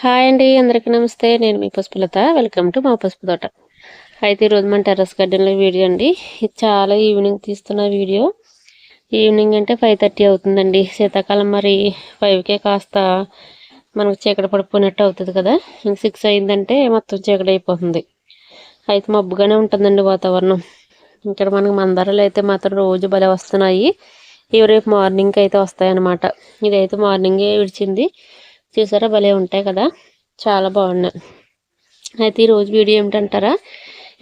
Hi అండి అందరికీ నమస్తే. నేను మీ పసుపులత. వెల్కమ్ టు మా పసుపు తోట. అయితే ఈరోజు మన టెర్రస్ గార్డెన్లో వీడియో అండి. ఇది చాలా ఈవినింగ్ తీస్తున్న వీడియో. ఈవినింగ్ అంటే ఫైవ్ థర్టీ అవుతుందండి. శీతాకాలం మరి ఫైవ్కే కాస్త మనకు చీకటి పడిపోయినట్టు అవుతుంది కదా. ఇంక సిక్స్ అయిందంటే మొత్తం చీకటి అయిపోతుంది. అయితే మబ్బుగానే ఉంటుందండి వాతావరణం. ఇక్కడ మనకు మందారాలు అయితే మాత్రం రోజు భలే వస్తున్నాయి. ఇవి రేపు మార్నింగ్కి అయితే వస్తాయన్నమాట. ఇదైతే మార్నింగే విడిచింది. చూసారా? భలే ఉంటాయి కదా? చాలా బాగున్నాయి. అయితే ఈరోజు వీడియో ఏమిటంటారా?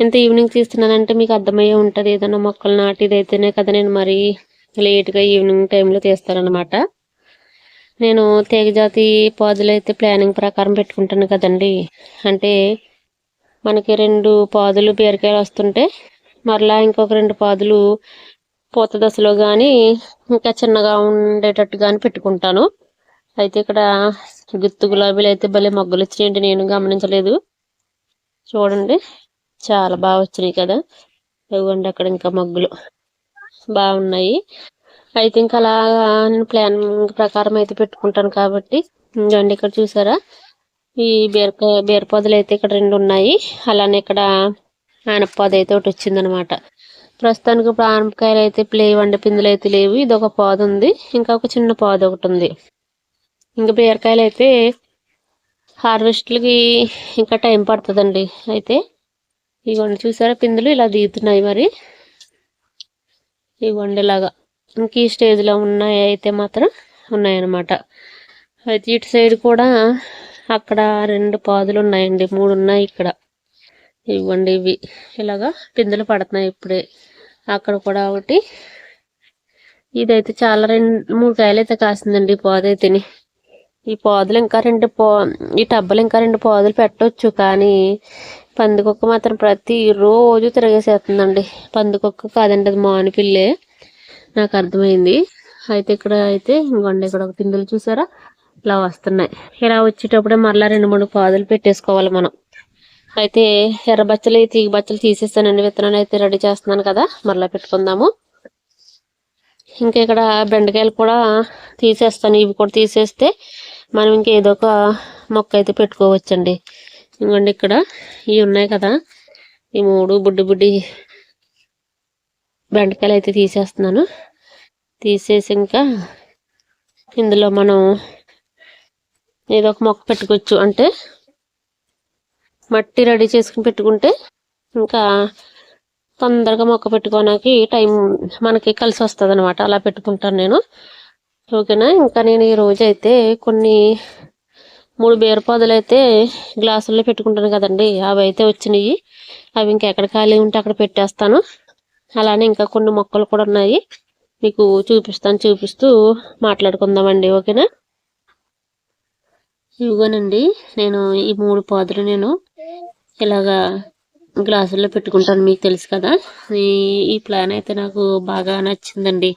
ఎంత ఈవినింగ్ తీస్తున్నానంటే మీకు అర్థమయ్యే ఉంటుంది. ఏదైనా మొక్కలు నాటిది అయితేనే కదా నేను మరీ లేట్గా ఈవినింగ్ టైంలో తీస్తానమాట నేను తీగజాతి పాదులు అయితే ప్లానింగ్ ప్రకారం పెట్టుకుంటాను కదండి. అంటే మనకి రెండు పాదులు బీరకాయలు వస్తుంటే మరలా ఇంకొక రెండు పాదులు పూత దశలో కానీ ఇంకా చిన్నగా ఉండేటట్టు కానీ పెట్టుకుంటాను. అయితే ఇక్కడ గుత్తు గులాబీలు అయితే భలే మొగ్గలు వచ్చినాయండి. నేను గమనించలేదు. చూడండి. చాలా బాగా వచ్చినాయి కదా. ఇవ్వండి అక్కడ ఇంకా మొగ్గులు. బాగున్నాయి. అయితే ఇంకా అలా నేను ప్లాన్ ప్రకారం అయితే పెట్టుకుంటాను కాబట్టి. ఇంకండి ఇక్కడ చూసారా? ఈ బీరకాయ బీరపొదలు అయితే ఇక్కడ రెండు ఉన్నాయి. అలానే ఇక్కడ ఆనపొద అయితే ఒకటి వచ్చిందనమాట. ప్రస్తుతానికి ఇప్పుడు ఆనపకాయలు అయితే లేవండి. పిందులు అయితే లేవు. ఇది ఒక పాద ఉంది. ఇంకా ఒక చిన్న పాద ఒకటి ఉంది. ఇంకా బీరకాయలు అయితే హార్వెస్ట్లకి ఇంకా టైం పడుతుందండి. అయితే ఇవ్వండి చూసారా పిందులు ఇలా దిగుతున్నాయి మరి? ఇవ్వండి ఇలాగా. ఇంక ఈ స్టేజ్లో ఉన్నాయి అయితే మాత్రం ఉన్నాయన్నమాట. అయితే ఇటు సైడ్ కూడా అక్కడ రెండు పాదులు ఉన్నాయండి మూడు ఉన్నాయి ఇక్కడ. ఇవ్వండి ఇవి. ఇలాగా పిందులు పడుతున్నాయి ఇప్పుడే. అక్కడ కూడా ఒకటి. ఇదైతే చాలా రెండు మూడు కాయలు అయితే కాసిందండి పాదు అయితేని ఈ పాదులు ఇంకా రెండు పో ఈ టబ్బలు ఇంకా రెండు పాదులు పెట్టవచ్చు కానీ పందికొక్క మాత్రం ప్రతి రోజు తిరగేసేస్తుందండి. పందికొక్క కాదండి అది మానిపిల్లే నాకు అర్థమైంది. అయితే ఇక్కడ అయితే ఇంకోండి ఇక్కడ ఒక పిందులు చూసారా? ఇలా వస్తున్నాయి. ఇలా వచ్చేటప్పుడే మరలా రెండు మూడు పాదులు పెట్టేసుకోవాలి మనం. అయితే ఎర్ర బచ్చలు తీగ బచ్చలు తీసేస్తానండి. విత్తనాలు అయితే రెడీ చేస్తున్నాను కదా మరలా పెట్టుకుందాము. ఇంకా ఇక్కడ బెండకాయలు కూడా తీసేస్తాను. ఇవి కూడా తీసేస్తే మనం ఇంకేదో ఒక మొక్క అయితే పెట్టుకోవచ్చండి. ఇంకోండి ఇక్కడ ఇవి ఉన్నాయి కదా. ఈ మూడు బుడ్డి బుడ్డి బెండకాయలు అయితే తీసేస్తున్నాను. తీసేసి ఇంకా ఇందులో మనం ఏదో ఒక మొక్క పెట్టుకోవచ్చు. అంటే మట్టి రెడీ చేసుకుని పెట్టుకుంటే ఇంకా తొందరగా మొక్క పెట్టుకోవడానికి టైం మనకి కలిసి వస్తుంది అనమాట అలా పెట్టుకుంటాను నేను. ఓకేనా? ఇంకా నేను ఈ రోజు అయితే కొన్ని మూడు బీరపాదులు అయితే గ్లాసుల్లో పెట్టుకుంటాను కదండి. అవి అయితే వచ్చినాయి. అవి ఇంకా ఎక్కడ ఖాళీ ఉంటే అక్కడ పెట్టేస్తాను. అలానే ఇంకా కొన్ని మొక్కలు కూడా ఉన్నాయి. మీకు చూపిస్తాను చూపిస్తూ మాట్లాడుకుందామండి. ఓకేనా? ఇవిగోనండి నేను ఈ మూడు పాదులు నేను ఇలాగా గ్లాసుల్లో పెట్టుకుంటాను మీకు తెలుసు కదా. ఈ ఈ ప్లాన్ అయితే నాకు బాగా నచ్చిందండి.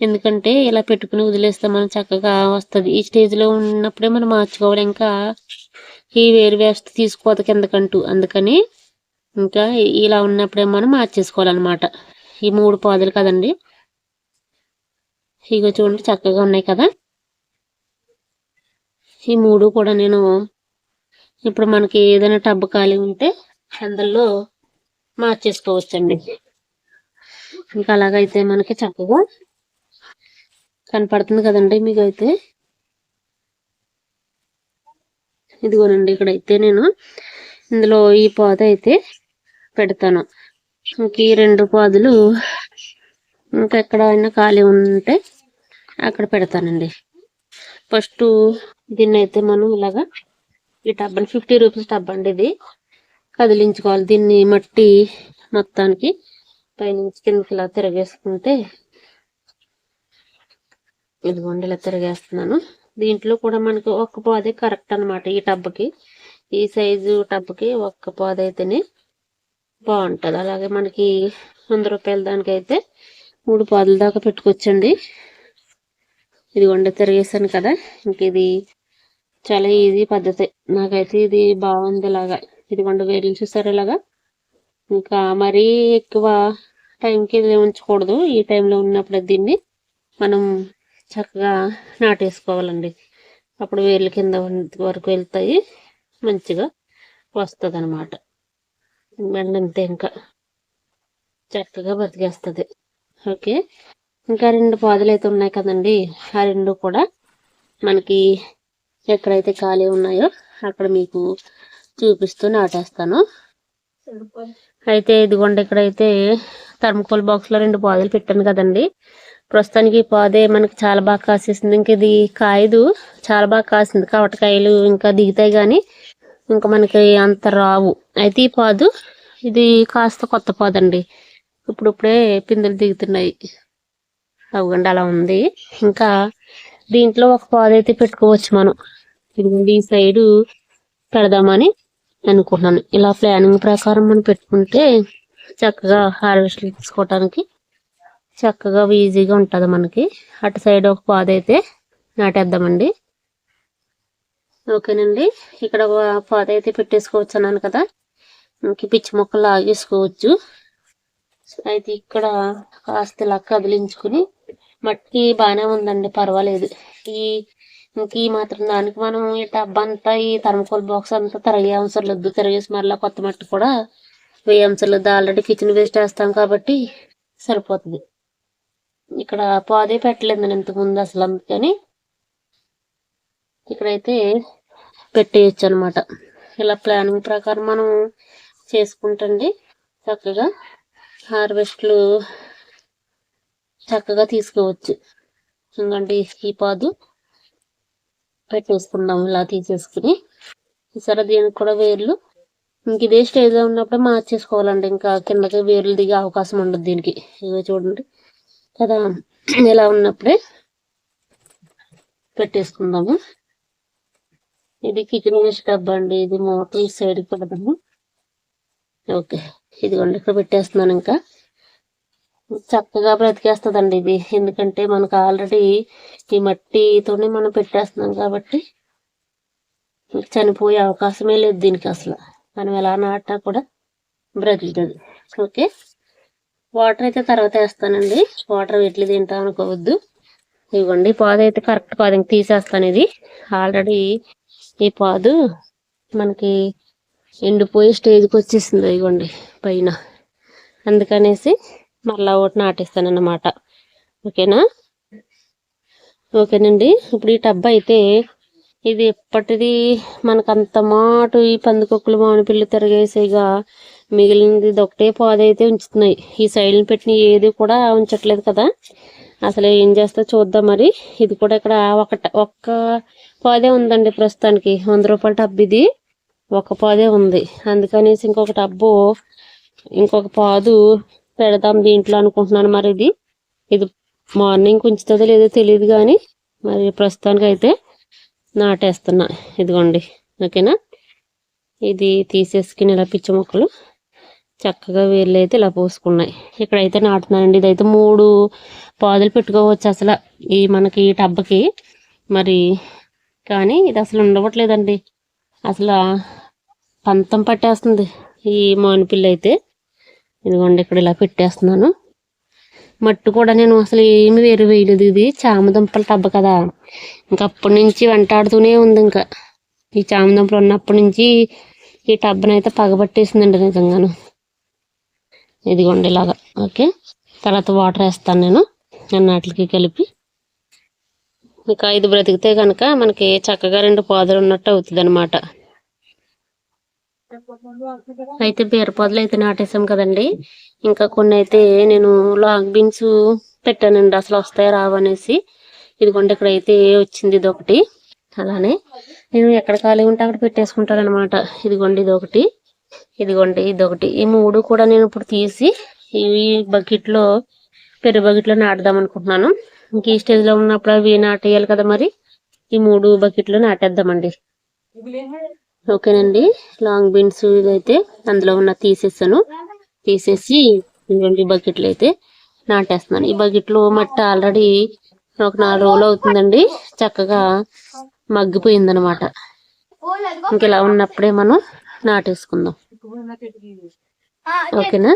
ఎందుకంటే ఇలా పెట్టుకుని వదిలేస్తే మనం చక్కగా వస్తుంది. ఈ స్టేజ్లో ఉన్నప్పుడే మనం మార్చుకోవాలి. ఇంకా ఈ వేరు వేస్ట్ తీసుకోవద్దు కిందకంటూ అందుకని ఇంకా ఇలా ఉన్నప్పుడే మనం మార్చేసుకోవాలన్నమాట. ఈ మూడు పాదులు కదండి. ఇగో చూడండి చక్కగా ఉన్నాయి కదా. ఈ మూడు కూడా నేను ఇప్పుడు మనకి ఏదైనా టబ్బు ఖాళీ ఉంటే అందులో మార్చేసుకోవచ్చండి. ఇంకా అలాగైతే మనకి చక్కగా కనపడుతుంది కదండి మీకు అయితే ఇదిగోనండి ఇక్కడైతే నేను ఇందులో ఈ పాద అయితే పెడతాను. ఇంక ఈ రెండు పాదులు ఇంకా ఎక్కడైనా ఖాళీ ఉంటే అక్కడ పెడతానండి. ఫస్ట్ దీన్ని అయితే మనం ఇలాగా ఈ టబ్ ఫిఫ్టీ రూపీస్ టబ్ అండి ఇది. కదిలించుకోవాలి. దీన్ని మట్టి మొత్తానికి పైనుంచి కిందకి ఇలా తిరగేసుకుంటే ఇదిగోండి ఇలా తిరిగేస్తున్నాను. దీంట్లో కూడా మనకు ఒక్క పాదే కరెక్ట్ అనమాట ఈ టబ్కి. ఈ సైజు టబ్కి ఒక్క పాద అయితేనే బాగుంటుంది. అలాగే మనకి వంద రూపాయల దానికైతే మూడు పాదుల దాకా పెట్టుకోవచ్చండి. ఇదిగోండి తిరిగేసాను కదా. ఇంక ఇది చాలా ఈజీ పద్ధతి. నాకైతే ఇది బాగుంది ఇలాగా. ఇదిగోండి వేలు చూసారు ఇలాగా? ఇంకా మరీ ఎక్కువ టైంకి ఉంచకూడదు. ఈ టైంలో ఉన్నప్పుడు దీన్ని మనం చక్కగా నాటేసుకోవాలండి. అప్పుడు వేర్లు కింద వరకు వెళ్తాయి. మంచిగా వస్తుంది అనమాట వెళ్ళంతే ఇంకా చక్కగా బతికేస్తుంది. ఓకే? ఇంకా రెండు పాదులు అయితే ఉన్నాయి కదండి. ఆ రెండు కూడా మనకి ఎక్కడైతే ఖాళీ ఉన్నాయో అక్కడ మీకు చూపిస్తూ నాటేస్తాను అయితే ఇదిగోండి ఇక్కడైతే థర్మకోల్ బాక్స్లో రెండు పాదులు పెట్టాను కదండి. ప్రస్తుతానికి పాదే మనకి చాలా బాగా కాసేసింది. ఇంక ఇది కాయదు చాలా బాగా కాసింది. కవటకాయలు ఇంకా దిగుతాయి కానీ ఇంకా మనకి అంత రావు. అయితే ఈ పాదు ఇది కాస్త కొత్త పాదు అండి ఇప్పుడిప్పుడే పిందెలు దిగుతున్నాయి. అవ్వండి అలా ఉంది. ఇంకా దీంట్లో ఒక పాదు అయితే పెట్టుకోవచ్చు మనం. ఇది ఈ సైడు పెడదామని అనుకుంటున్నాను. ఇలా ప్లానింగ్ ప్రకారం మనం పెట్టుకుంటే చక్కగా హార్వెస్ట్ తీసుకోవటానికి చక్కగా ఈజీగా ఉంటుంది మనకి. అటు సైడ్ ఒక పాద అయితే నాటేద్దామండి. ఓకేనండి. ఇక్కడ ఒక పాద అయితే పెట్టేసుకోవచ్చు అన్నాను కదా. ఇంక పిచ్చి మొక్కలు లాగేసుకోవచ్చు. అయితే ఇక్కడ కాస్త ఇలా కదిలించుకుని మట్టి బాగానే ఉందండి. పర్వాలేదు. ఈ ఇంక ఈ మాత్రం దానికి మనం ఈ టబ్ అంతా ఈ థర్మకోల్ బాక్స్ అంతా తిరగే అవసరం లేదు తిరగేసి మళ్ళీ కొత్త మట్టి కూడా వేయ అవసరం లేదు ఆల్రెడీ కిచెన్ వేస్ట్ వేస్తాం కాబట్టి సరిపోతుంది. ఇక్కడ పాదే పెట్టలేదు నేను ఇంతకుముందు అసలు అందుకని ఇక్కడైతే పెట్టేయచ్చు అనమాట ఇలా ప్లానింగ్ ప్రకారం మనం చేసుకుంటండి. చక్కగా హార్వెస్ట్లు చక్కగా తీసుకోవచ్చు. ఎందుకంటే ఈ పాదు. పెట్టేసుకుందాం ఇలా తీసేసుకుని. సరే దీనికి కూడా వేర్లు. ఇంక ఇదే స్టేజ్లో ఉన్నప్పుడు మార్చేసుకోవాలండి. ఇంకా కిందకి వేర్లు దిగే అవకాశం ఉండదు దీనికి. ఇవే చూడండి. కదా ఇలా ఉన్నప్పుడే పెట్టేసుకుందాము. ఇది కిచెన్ వేస్ట్ డబ్బా అండి. ఇది మోటార్ ఈ సైడ్కి పెడదాము. ఓకే. ఇదిగోండి ఇక్కడ పెట్టేస్తున్నాను ఇంకా. చక్కగా బ్రతికేస్తుందండి ఇది ఎందుకంటే మనకు ఆల్రెడీ ఈ మట్టితోనే మనం పెట్టేస్తున్నాం కాబట్టి చనిపోయే అవకాశమే లేదు దీనికి అసలు. మనం ఎలా నాటా కూడా బ్రతుకుతుంది. ఓకే? వాటర్ అయితే తర్వాత వేస్తానండి. వాటర్ ఎట్లు తింటాం అనుకోవద్దు. ఇవ్వండి పాదు అయితే కరెక్ట్ పాదు. ఇంక తీసేస్తాను ఇది. ఆల్రెడీ ఈ పాదు మనకి ఎండిపోయి స్టేజ్కి వచ్చేసింది ఇవ్వండి పైన. అందుకనేసి మళ్ళా ఒకటి నాటిస్తాను అన్నమాట ఓకేనా? ఓకేనండి. ఇప్పుడు ఈ టబ్ అయితే ఇది ఎప్పటిది మనకు అంత మాటు ఈ పందికొక్కులు మామిడి పిల్లి తిరగేసేగా మిగిలినది ఇది ఒకటే పాద అయితే ఉంచుతున్నాయి. ఈ సైడ్ని పెట్టిన ఏది కూడా ఉంచట్లేదు కదా. అసలు ఏం చేస్తా చూద్దాం మరి. ఇది కూడా ఇక్కడ ఒక ఒక్క పాదే ఉందండి ప్రస్తుతానికి. వంద రూపాయల టబ్ ఇది. ఒక పాదే ఉంది. అందుకనేసి ఇంకొక టబ్బు ఇంకొక పాదు పెడదాం దీంట్లో అనుకుంటున్నాను మరి ఇది. ఇది మార్నింగ్ ఉంచుతుందో లేదో తెలియదు కానీ మరి ప్రస్తుతానికి అయితే నాటేస్తున్నా. ఇదిగోండి. ఓకేనా? ఇది తీసేసుకుని ఇలా పిచ్చి మొక్కలు చక్కగా వేర్లు అయితే ఇలా పోసుకున్నాయి. ఇక్కడైతే నాటుతున్నానండి ఇదైతే మూడు పాదులు పెట్టుకోవచ్చు అసలు ఈ మనకి ఈ టబ్బకి. మరి కానీ ఇది అసలు ఉండవట్లేదండి. అసలు పంతం పట్టేస్తుంది ఈ మానిపిల్ల అయితే ఇదిగోండి ఇక్కడ ఇలా పెట్టేస్తున్నాను. మట్టు కూడా నేను అసలు ఏమి వేరు వేయలేదు ఇది చామదుంపల టబ్బ కదా. ఇంకా అప్పటి నుంచి వెంటాడుతూనే ఉంది ఇంకా. ఈ చామదుంపలు ఉన్నప్పటి నుంచి ఈ టబ్బనైతే పగబట్టేసిందండి నిజంగాను. ఇదిగోండి ఇలాగా. ఓకే. తర్వాత వాటర్ వేస్తాను నేను. అన్నాటికి కలిపి. ఇంకా ఇది బ్రతికితే కనుక మనకి చక్కగా రెండు పాదులు ఉన్నట్టు అవుతుంది అనమాట అయితే బీరపాదులు అయితే నాటేసాం కదండి. ఇంకా కొన్ని అయితే నేను లాంగ్ బీన్స్ పెట్టానండి అసలు వస్తాయో రావనేసి ఇదిగోండి ఇక్కడైతే వచ్చింది ఇది ఒకటి. అలానే నేను ఎక్కడ ఖాళీ ఉంటే అక్కడ పెట్టేసుకుంటాను అనమాట ఇదిగోండి ఇది ఒకటి. ఇదిగోండి ఇదొకటి ఈ మూడు కూడా నేను ఇప్పుడు తీసి ఈ బకెట్లో పెరుగు నాటుదాం అనుకుంటున్నాను. ఇంక ఈ స్టేజ్లో ఉన్నప్పుడు అవి నాటేయాలి కదా మరి. ఈ మూడు బకెట్లు నాటేద్దామండి. ఓకేనండి. లాంగ్ బీన్స్ ఇదైతే అందులో ఉన్న తీసేసాను. తీసేసి రెండు బకెట్లు అయితే నాటేస్తున్నాను. ఈ బకెట్లో మట్ట మట్టి ఆల్రెడీ ఒక నాలుగు రోజులు అవుతుందండి. చక్కగా మగ్గిపోయింది అనమాట ఇంక ఇలా ఉన్నప్పుడే మనం నాటేసుకుందాం. ఓకేనా?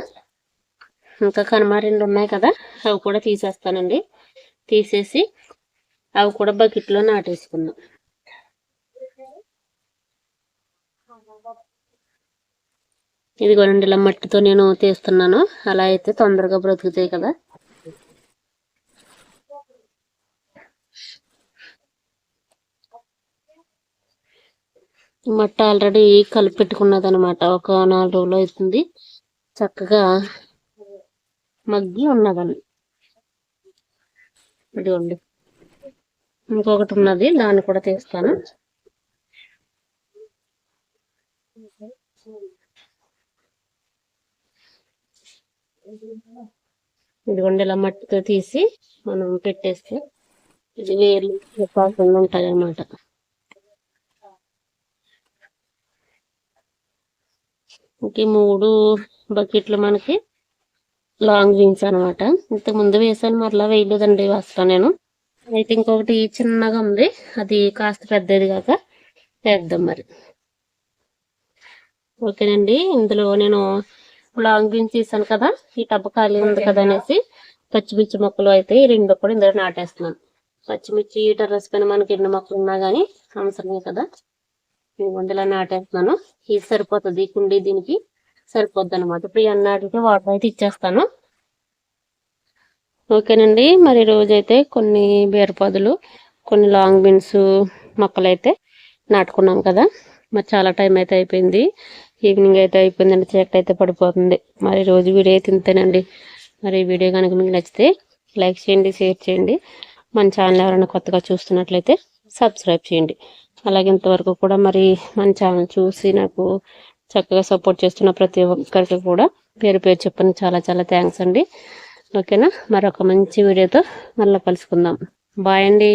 ఇంకా కనుమ రెండు ఉన్నాయి కదా అవి కూడా తీసేస్తానండి. తీసేసి అవి కూడా బకెట్లో నాటేసుకుందాం. ఇదిగోనండి ఇలా మట్టితో నేను తీస్తున్నాను. అలా అయితే తొందరగా బ్రతుకుతాయి కదా. మట్ట ఆల్రెడీ కలిపి పెట్టుకున్నది అనమాట ఒక నాలుగు రోజులు అవుతుంది. చక్కగా మగ్గి ఉన్నదని ఇదిగోండి. ఇంకొకటి ఉన్నది. దాన్ని కూడా తీస్తాను. ఇదిగోండి ఇలా మట్టితో తీసి మనం పెట్టేస్తే ఇది వేర్లు చెప్పాల్సింది ఉంటాయి అన్నమాట ఇంక మూడు బకెట్లు మనకి లాంగ్ బీన్స్ అనమాట ఇంతకు ముందు వేసాను మరలా వేయలేదండి అసలు నేను. అయితే ఇంకొకటి చిన్నగా ఉంది అది కాస్త పెద్దది కాక వేద్దాం మరి. ఓకేనండి ఇందులో నేను లాంగ్ బీన్స్ తీసాను కదా ఈ టబ్బ ఖాళీ ఉంది కదా అనేసి పచ్చిమిర్చి మొక్కలు అయితే ఈ రెండు కూడా ఇందులో నాటేస్తున్నాను. పచ్చిమిర్చి టెర్రస్ పైన మనకి ఎన్ని మొక్కలు ఉన్నా కానీ అవసరమే కదా. ఇలా నాటేస్తున్నాను. ఇది సరిపోతుంది ఈ కుండీ దీనికి సరిపోద్ది అనమాట ఇప్పుడు ఈ అన్నాటికి వాటర్ అయితే ఇచ్చేస్తాను. ఓకేనండి మరి రోజైతే కొన్ని బీరపాదులు కొన్ని లాంగ్ బీన్స్ మొక్కలు అయితే నాటుకున్నాం కదా. మరి చాలా టైం అయితే అయిపోయింది. ఈవినింగ్ అయితే అయిపోయిందండి చీకటి అయితే పడిపోతుంది. మరి రోజు వీడియో అయితే ఇంతేనండి. మరి వీడియో కనుక మీకు నచ్చితే లైక్ చేయండి షేర్ చేయండి. మన ఛానల్ ఎవరైనా కొత్తగా చూస్తున్నట్లయితే సబ్స్క్రైబ్ చేయండి. అలాగే ఇంతవరకు కూడా మరి మన ఛానల్ చూసి నాకు చక్కగా సపోర్ట్ చేస్తున్న ప్రతి ఒక్కరికి కూడా పేరు పేరు చెప్పని చాలా చాలా థ్యాంక్స్ అండి. ఓకేనా? మరొక మంచి వీడియోతో మళ్ళీ కలుసుకుందాం. బాయ్ అండి.